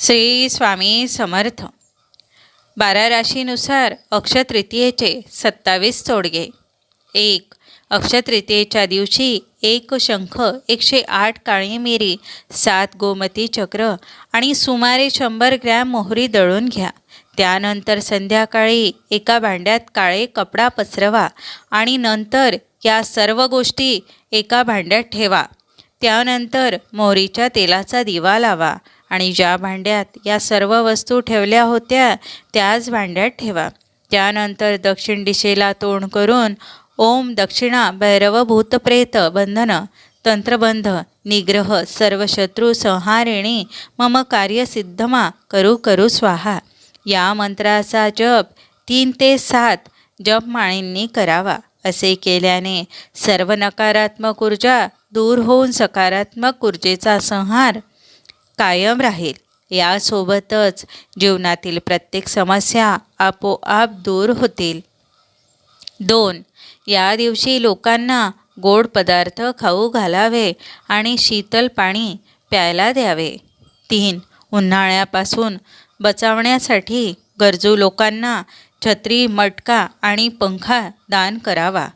श्री स्वामी समर्थ. बारा राशीनुसार अक्षतृतीयेचे सत्तावीस तोडगे. एक अक्षतृतीयेच्या दिवशी एक शंख एकशे आठ काळी मिरी सात गोमती चक्र आणि सुमारे शंभर ग्रॅम मोहरी दळून घ्या. त्यानंतर संध्याकाळी एका भांड्यात काळे कपडा पसरवा आणि नंतर या सर्व गोष्टी एका भांड्यात ठेवा. त्यानंतर मोहरीच्या तेलाचा दिवा लावा. आणि ज्या भांड्यात या सर्व वस्तू ठेवल्या होत्या त्याच भांड्यात ठेवा. त्यानंतर दक्षिण दिशेला तोंड करून ओम दक्षिणा भैरव भूतप्रेत बंधन तंत्रबंध निग्रह सर्व शत्रू संहारिणी मम कार्य सिद्धमा करू करू स्वाहा. या मंत्राचा जप तीन ते सात जपमाळींनी करावा. असे केल्याने सर्व नकारात्मक ऊर्जा दूर होऊन सकारात्मक ऊर्जेचा संहार कायम राहील. यासोबतच जीवनातील प्रत्येक समस्या आपोआप दूर होतील. दोन या दिवशी लोकांना गोड पदार्थ खाऊ घालावे आणि शीतल पाणी प्यायला द्यावे. तीन उन्हाळ्यापासून बचावण्यासाठी गरजू लोकांना छत्री मटका आणि पंखा दान करावा.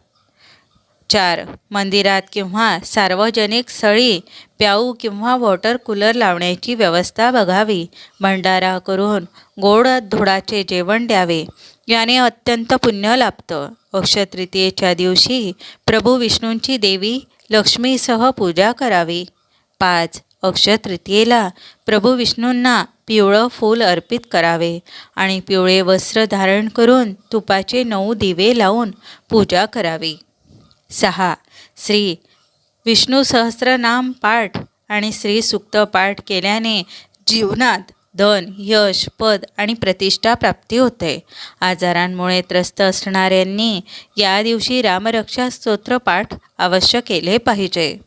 चार मंदिरात किंवा सार्वजनिक स्थळी प्याऊ किंवा वॉटर कूलर लावण्याची व्यवस्था बघावी. भंडारा करून गोड धुडाचे जेवण द्यावे. याने अत्यंत पुण्य लाभतं. अक्षतृतीयेच्या दिवशी प्रभू विष्णूंची देवी लक्ष्मीसह पूजा करावी. पाच अक्षतृतीयेला प्रभू विष्णूंना पिवळं फूल अर्पित करावे आणि पिवळे वस्त्र धारण करून तुपाचे नऊ दिवे लावून पूजा करावी. सहा. श्री विष्णू सहस्रनाम पाठ आणि श्री सुक्त पाठ केल्याने जीवनात धन यश पद आणि प्रतिष्ठा प्राप्ती होते. आजारांमुळे त्रस्त असणाऱ्यांनी या दिवशी रामरक्षा स्तोत्र पाठ अवश्य केले पाहिजे.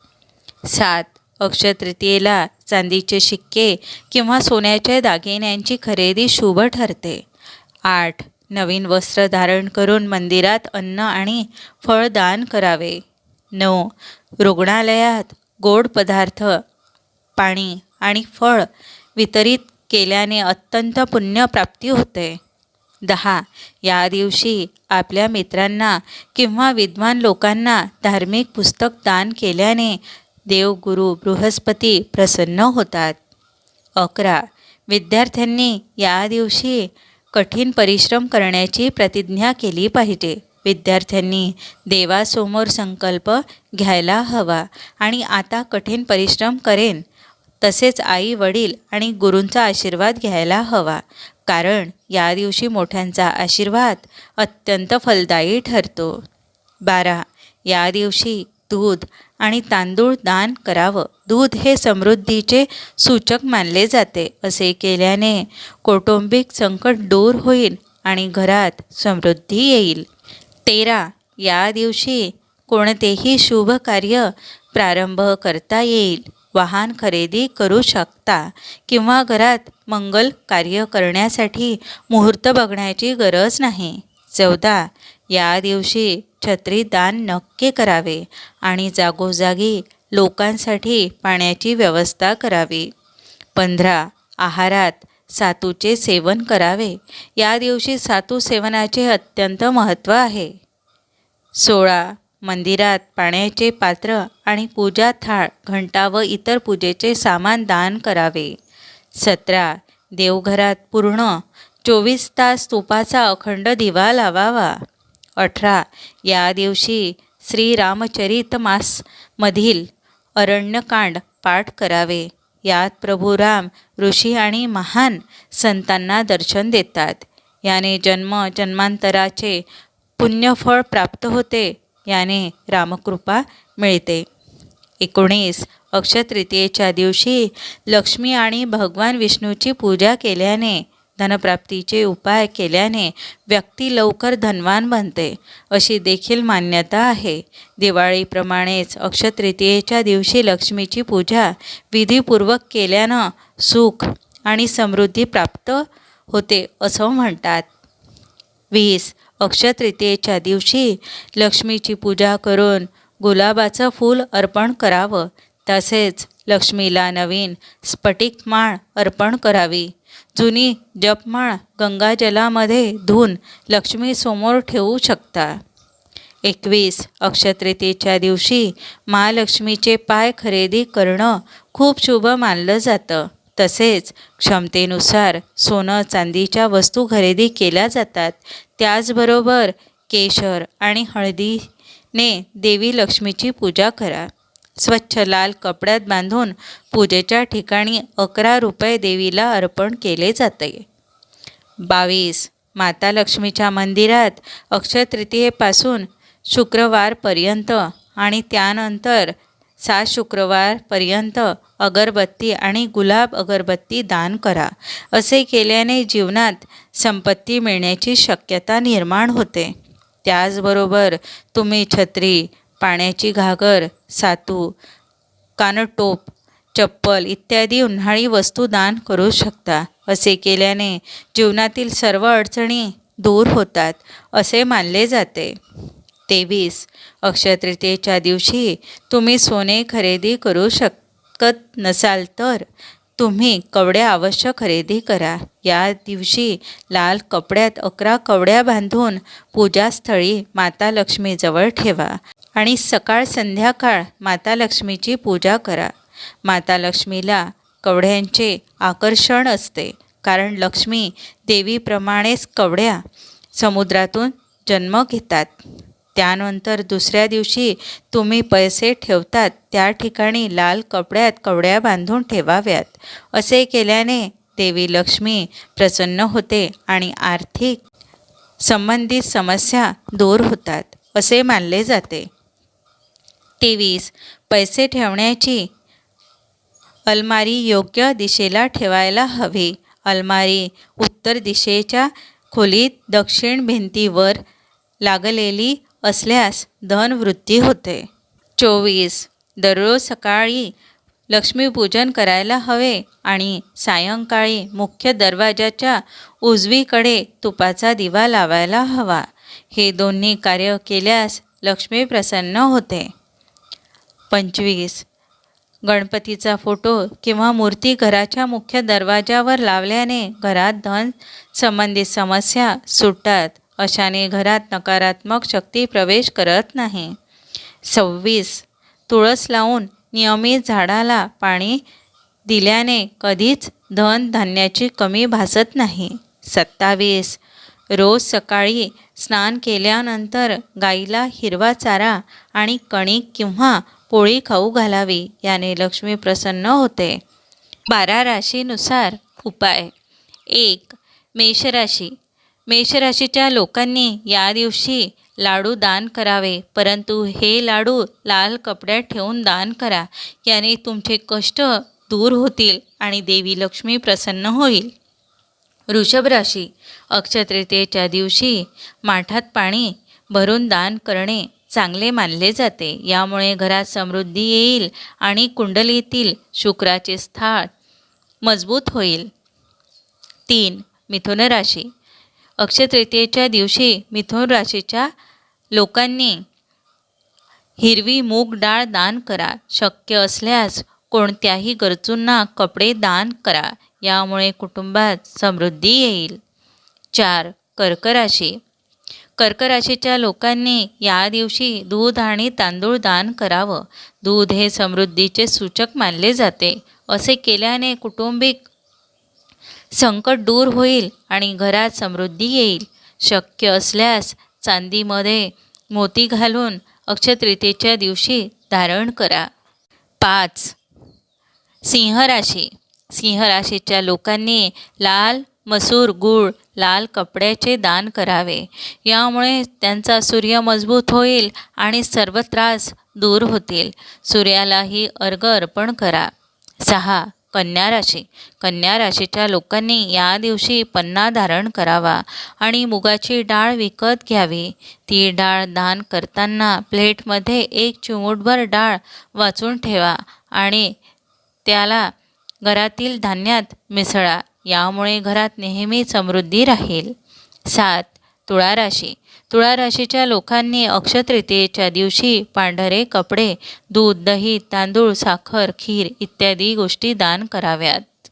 सात. अक्षतृतीयेला चांदीचे शिक्के किंवा सोन्याच्या दागिन्यांची खरेदी शुभ ठरते. आठ. नवीन वस्त्र धारण करून मंदिरात अन्न आणि फळ दान करावे. नऊ रुग्णालयात गोड पदार्थ पाणी आणि फळ वितरित केल्याने अत्यंत पुण्यप्राप्ती होते. दहा या दिवशी आपल्या मित्रांना किंवा विद्वान लोकांना धार्मिक पुस्तक दान केल्याने देवगुरु बृहस्पती प्रसन्न होतात. अकरा विद्यार्थ्यांनी या दिवशी कठीण परिश्रम करण्याची प्रतिज्ञा केली पाहिजे. विद्यार्थ्यांनी देवासमोर संकल्प घ्यायला हवा आणि आता कठीण परिश्रम करेन तसेच आई वडील आणि गुरूंचा आशीर्वाद घ्यायला हवा कारण या दिवशी मोठ्यांचा आशीर्वाद अत्यंत फलदायी ठरतो. बारा. या दिवशी दूध आणि तांदूळ दान करावं. दूध हे समृद्धीचे सूचक मानले जाते असे केल्याने कौटुंबिक संकट दूर होईल आणि घरात समृद्धी येईल. तेरा या दिवशी कोणतेही शुभ कार्य प्रारंभ करता येईल. वाहन खरेदी करू शकता किंवा घरात मंगल कार्य करण्यासाठी मुहूर्त बघण्याची गरज नाही. चौदा या दिवशी छत्री दान नक्की करावे आणि जागोजागी लोकांसाठी पाण्याची व्यवस्था करावी. पंधरा आहारात सातूचे सेवन करावे. या दिवशी सातू सेवनाचे अत्यंत महत्त्व आहे. सोळा मंदिरात पाण्याचे पात्र आणि पूजा थाळ घंटा व इतर पूजेचे सामान दान करावे. सतरा देवघरात पूर्ण चोवीस तास तुपाचा अखंड दिवा लावावा. अठरा. या दिवशी श्रीरामचरितमासमधील अरण्यकांड पाठ करावे. यात प्रभू राम ऋषी आणि महान संतांना दर्शन देतात. याने जन्म जन्मांतराचे पुण्यफळ प्राप्त होते. याने रामकृपा मिळते. एकोणीस. अक्षतृतीयेच्या दिवशी लक्ष्मी आणि भगवान विष्णूची पूजा केल्याने धनप्राप्तीचे उपाय केल्याने व्यक्ती लवकर धनवान बनते अशी देखील मान्यता आहे. दिवाळीप्रमाणेच अक्षतृतीयेच्या दिवशी लक्ष्मीची पूजा विधीपूर्वक केल्यानं सुख आणि समृद्धी प्राप्त होते असं म्हणतात. वीस अक्षतृतीयेच्या दिवशी लक्ष्मीची पूजा करून गुलाबाचं फूल अर्पण करावं. तसेच लक्ष्मीला नवीन स्फटिक माळ अर्पण करावी. जुनी जपमाळ गंगाजलामध्ये धुवून लक्ष्मीसमोर ठेवू शकता. एकवीस अक्षतृतीच्या दिवशी महालक्ष्मीचे पाय खरेदी करणं खूप शुभ मानलं जातं. तसेच क्षमतेनुसार सोनं चांदीच्या वस्तू खरेदी केल्या जातात. त्याचबरोबर केशर आणि हळदीने देवी लक्ष्मीची पूजा करा. स्वच्छ लाल कपड्यात बांधून पूजेच्या ठिकाणी अकरा रुपये देवीला अर्पण केले जाते. बावीस. माता लक्ष्मीच्या मंदिरात अक्षयतृतीयेपासून शुक्रवारपर्यंत आणि त्यानंतर सात शुक्रवारपर्यंत अगरबत्ती आणि गुलाब अगरबत्ती दान करा. असे केल्याने जीवनात संपत्ती मिळण्याची शक्यता निर्माण होते. त्याचबरोबर तुम्ही छत्री पाण्याची घागर सातू कानटोप चप्पल इत्यादी उन्हाळी वस्तू दान करू शकता. असे केल्याने जीवनातील सर्व अडचणी दूर होतात असे मानले जाते. तेवीस. अक्षयतृतीयेच्या दिवशी तुम्ही सोने खरेदी करू शकत नसाल तर तुम्ही कवड्या अवश्य खरेदी करा. या दिवशी लाल कपड्यात अकरा कवड्या बांधून पूजास्थळी माता लक्ष्मीजवळ ठेवा. आणि सकाळ संध्याकाळ माता लक्ष्मीची पूजा करा. माता लक्ष्मीला कवड्यांचे आकर्षण असते कारण लक्ष्मी देवीप्रमाणेच कवड्या समुद्रातून जन्म घेतात. त्यानंतर दुसऱ्या दिवशी तुम्ही पैसे ठेवतात त्या ठिकाणी लाल कपड्यात कवड्या बांधून ठेवाव्यात. असे केल्याने देवी लक्ष्मी प्रसन्न होते आणि आर्थिक संबंधित समस्या दूर होतात असे मानले जाते. तेवीस. पैसे ठेवण्याची अलमारी योग्य दिशेला ठेवायला हवी. अलमारी उत्तर दिशेच्या खोलीत दक्षिण भिंतीवर लागलेली असल्यास धनवृद्धी होते. चोवीस. दररोज सकाळी लक्ष्मीपूजन करायला हवे आणि सायंकाळी मुख्य दरवाजाच्या उजवीकडे तुपाचा दिवा लावायला हवा. हे दोन्ही कार्य केल्यास लक्ष्मी प्रसन्न होते. पंचवीस. गणपतीचा फोटो किंवा मूर्ती घराच्या मुख्य दरवाजावर लावल्याने घरात धन संबंधित समस्या सुटतात. अशाने घरात नकारात्मक शक्ती प्रवेश करत नाही. सव्वीस. तुळस लावून नियमित झाडाला पाणी दिल्याने कधीच धन धान्याची कमी भासत नाही. सत्तावीस. रोज सकाळी स्नान केल्यानंतर गाईला हिरवा चारा आणि कणिक किंवा पोळी खाऊ घालावी याने लक्ष्मी प्रसन्न होते. बारा राशीनुसार उपाय. एक मेषराशी. मेषराशीच्या लोकांनी या दिवशी लाडू दान करावे परंतु हे लाडू लाल कपड्यात ठेवून दान करा याने तुमचे कष्ट दूर होतील आणि देवी लक्ष्मी प्रसन्न होईल. वृषभ राशी. अक्षतृतीयेच्या दिवशी माठात पाणी भरून दान करणे चांगले मानले जाते. यामुळे घरात समृद्धी येईल आणि कुंडलीतील शुक्राचे स्थान मजबूत होईल. तीन मिथुन राशी. अक्षतृतीयेच्या दिवशी मिथुन राशीच्या लोकांनी हिरवी मूग डाळ दान करा. शक्य असल्यास कोणत्याही गरजूंना कपडे दान करा. यामुळे कुटुंबात समृद्धी येईल. चार कर्क राशी. कर्कराशीच्या लोकांनी या दिवशी दूध आणि तांदूळ दान करावं. दूध हे समृद्धीचे सूचक मानले जाते. असे केल्याने कुटुंबिक संकट दूर होईल आणि घरात समृद्धी येईल. शक्य असल्यास चांदीमध्ये मोती घालून अक्षतृतीच्या दिवशी धारण करा. पाच. सिंह राशी सिंह राशीच्या लोकांनी लाल मसूर गूळ लाल कपड्याचे दान करावे. यामुळे त्यांचा सूर्य मजबूत होईल आणि सर्व त्रास दूर होतील. सूर्यालाही अर्घ अर्पण करा. सहा. कन्या राशी. कन्या राशीच्या लोकांनी या दिवशी पन्ना धारण करावा आणि मुगाची डाळ विकत घ्यावी. ती डाळ दान करताना प्लेटमध्ये एक चिमूटभर डाळ वाचून ठेवा आणि त्याला घरातील धान्यात मिसळा. यामुळे घरात नेहमी समृद्धी राहील. सात तुळा राशी तुळा राशीच्या लोकांनी अक्षतृतीयेच्या दिवशी पांढरे कपडे दूध दही तांदूळ साखर खीर इत्यादी गोष्टी दान कराव्यात.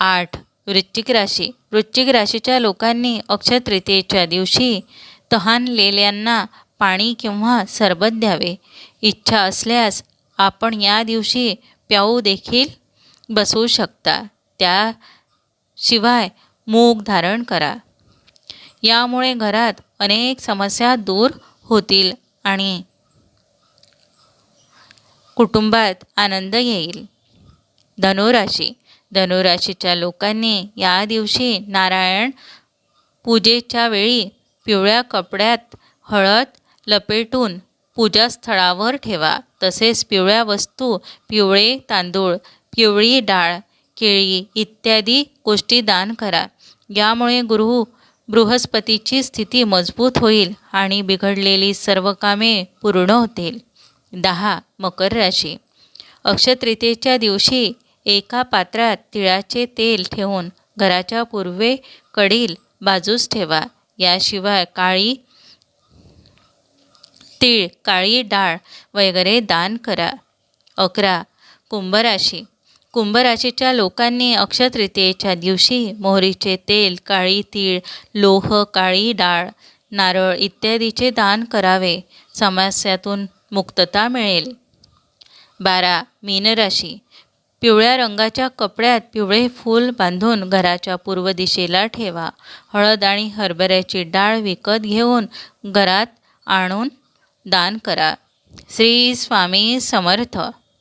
आठ वृश्चिक राशी. वृश्चिक राशीच्या लोकांनी अक्षतृतीयेच्या दिवशी तहानलेल्यांना पाणी किंवा सरबत द्यावे. इच्छा असल्यास आपण या दिवशी प्याऊ देखील बसवू शकता. त्या शिवाय मूग धारण करा. यामुळे घरात अनेक समस्या दूर होतील आणि कुटुंबात आनंद येईल. धनुराशी धनुराशीच्या लोकांनी या दिवशी नारायण पूजेच्या वेळी पिवळ्या कपड्यात हळद लपेटून पूजास्थळावर ठेवा. तसेच पिवळ्या वस्तू पिवळे तांदूळ पिवळी डाळ केळी इत्यादी गोष्टी दान करा. यामुळे गुरु बृहस्पतीची स्थिती मजबूत होईल आणि बिघडलेली सर्व कामे पूर्ण होतील. दहा मकर राशी. अक्षतृतीयेच्या दिवशी एका पात्रात तिळाचे तेल ठेवून घराच्या पूर्वेकडील बाजूस ठेवा. याशिवाय काळी तीळ काळी डाळ वगैरे दान करा. अकरा कुंभराशी. कुंभराशीच्या लोकांनी अक्षतृतीयेच्या दिवशी मोहरीचे तेल काळी तीळ लोह काळी डाळ नारळ इत्यादीचे दान करावे. समस्यातून मुक्तता मिळेल. बारा. मीनराशी. पिवळ्या रंगाच्या कपड्यात पिवळे फूल बांधून घराच्या पूर्व दिशेला ठेवा. हळद आणि हरभऱ्याची डाळ विकत घेऊन घरात आणून दान करा. श्री स्वामी समर्थ.